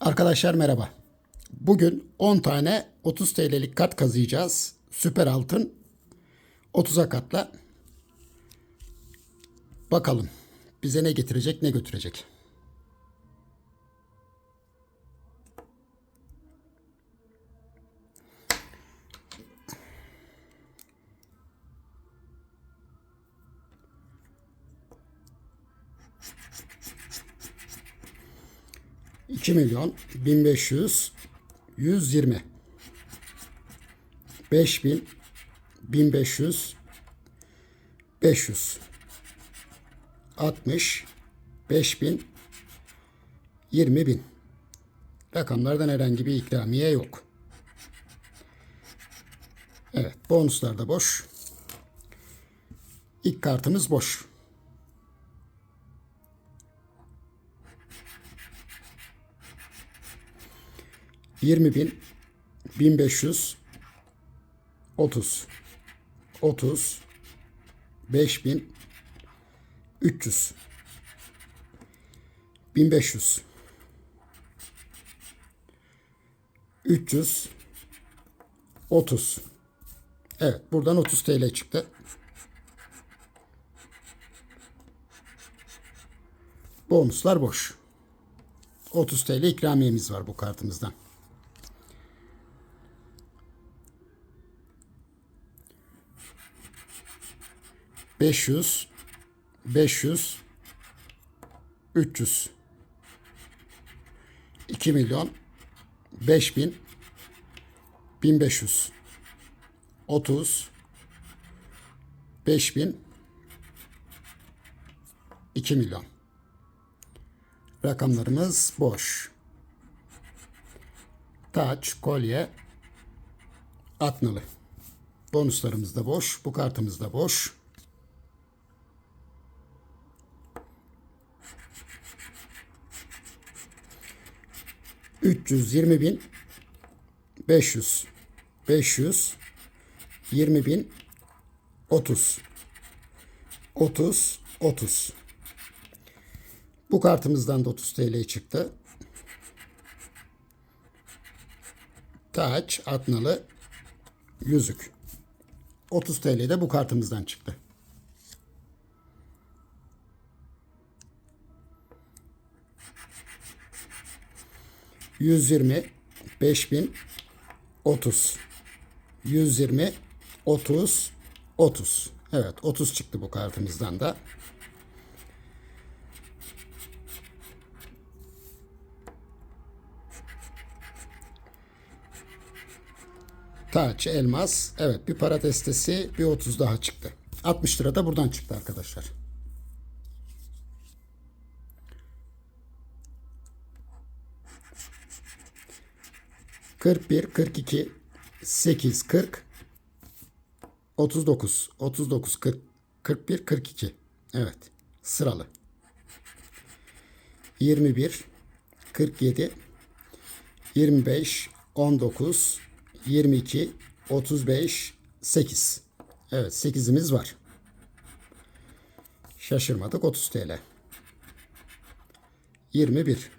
Arkadaşlar merhaba. Bugün 10 tane 30 TL'lik kat kazıyacağız. Süper altın 30'a katla. Bakalım bize ne getirecek ne götürecek. 2 milyon 1500 120 5000 1500 500 60 5000 20000 Rakamlardan herhangi bir ikramiye yok. Evet bonuslar da boş. İlk kartımız boş. 20 bin 1500 30 30 5000 300 1500 300 30 Evet buradan 30 TL çıktı. Bonuslar boş. 30 TL ikramiyemiz var bu kartımızdan. 500 500 300 2 milyon 5000 1500 30 5000 2 milyon. Rakamlarımız boş. Taç kolye atnalı. Bonuslarımız da boş bu kartımız da boş üç yüz yirmi bin beş yüz beş yüz yirmi bin otuz otuz otuz bu kartımızdan da 30 TL çıktı. Taç, atnalı, yüzük. 30 TL de bu kartımızdan çıktı. Yüz yirmi, beş bin, otuz. Yüz yirmi, otuz, otuz. Evet, otuz çıktı bu kartımızdan da. Taç, elmas. Evet bir para destesi bir 30 daha çıktı. 60 lira da buradan çıktı arkadaşlar. Kırk bir, kırk iki, sekiz, kırk, otuz dokuz, otuz dokuz, kırk, kırk bir, kırk iki. Evet, sıralı. Yirmi bir, kırk yedi, yirmi beş, on dokuz, 22, 35, 8. Evet 8'imiz var. Şaşırmadık 30 TL. 21.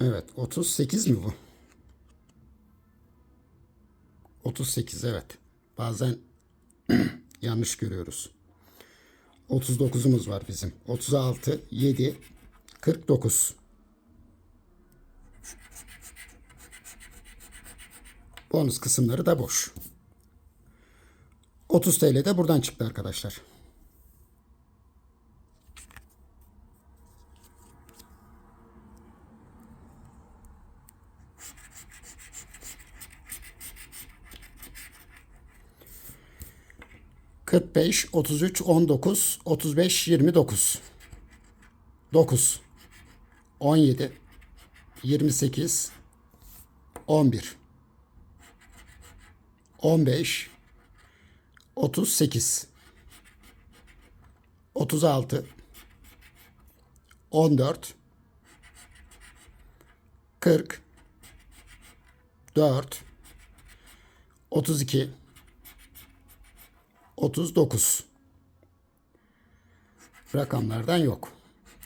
Evet 38 mi bu? 38 evet. Bazen yanlış görüyoruz. 39'umuz var bizim. 36, 7, 49. Bonus kısımları da boş. 30 TL de buradan çıktı arkadaşlar. 45, 33, 19, 35, 29, 9, 17, 28, 11, 15, 38, 36, 14, 40, 4, 32, 39 Rakamlardan yok.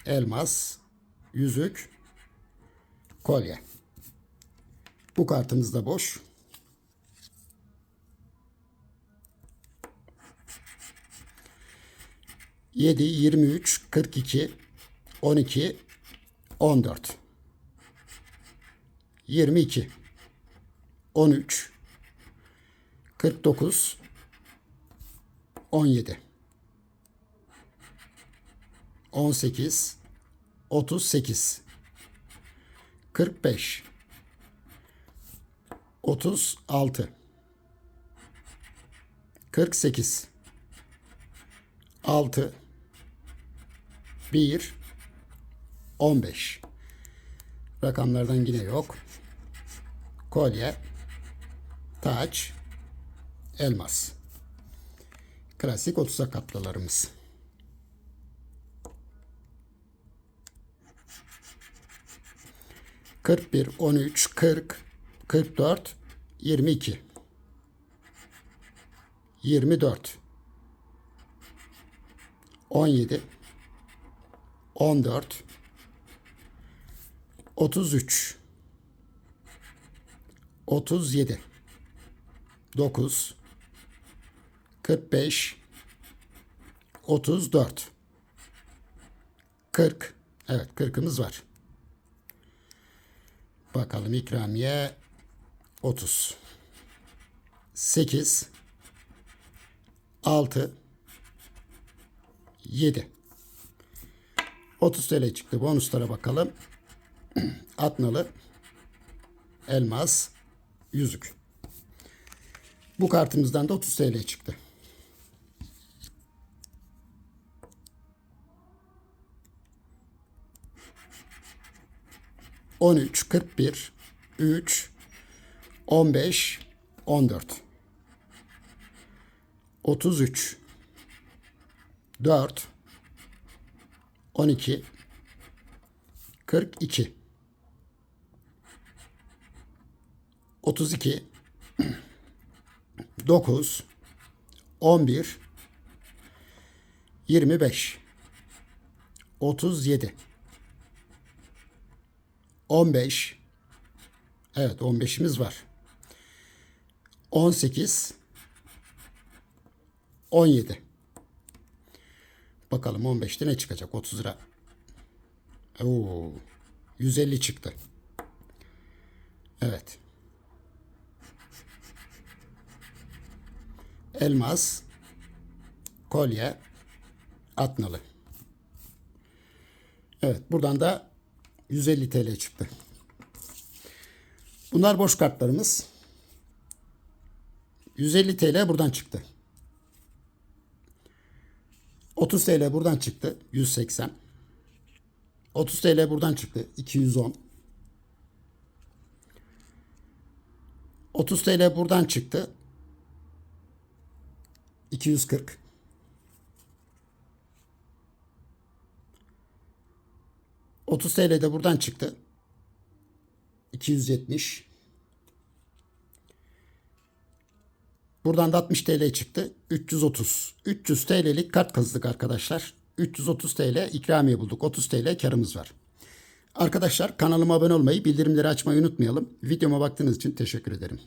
Elmas, yüzük, kolye. Bu kartımız da boş. Yedi, yirmi üç, kırk iki, on iki, on dört. Yirmi iki, on üç, kırk dokuz, on yedi, on sekiz, otuz sekiz, kırk beş, 36 48 6 1 15 Rakamlardan yine yok. Kolye, taç, elmas. Klasik 30'a katlılarımız. Kırk bir, on üç, kırk, kırk dört, yirmi iki. Yirmi dört. On yedi. On dört. Otuz üç. Otuz yedi. Dokuz. Kırk beş. Otuz dört. Kırk. Evet kırkımız var. Bakalım ikramiye 30 8 6 7 30 TL çıktı. Bonuslara bakalım. Atnalı elmas yüzük. Bu kartımızdan da 30 TL çıktı. 13, 41, 3, 15, 14, 33, 4, 12, 42, 32, 9, 11, 25, 37, 15. Evet 15'imiz var. 18. 17. Bakalım 15'te ne çıkacak? 30 lira. Oo, 150 çıktı. Evet. Elmas, kolye, atnalı. Evet buradan da 150 TL çıktı. Bunlar boş kartlarımız. 150 TL buradan çıktı. 30 TL buradan çıktı. 180. 30 TL buradan çıktı. 210. 30 TL buradan çıktı. 240. Otuz TL de buradan çıktı. 270. Buradan da 60 TL çıktı. 330. 300 TL'lik kart kazıdık arkadaşlar. 330 TL ikramiye bulduk. 30 TL karımız var. Arkadaşlar kanalıma abone olmayı, bildirimleri açmayı unutmayalım. Videoma baktığınız için teşekkür ederim.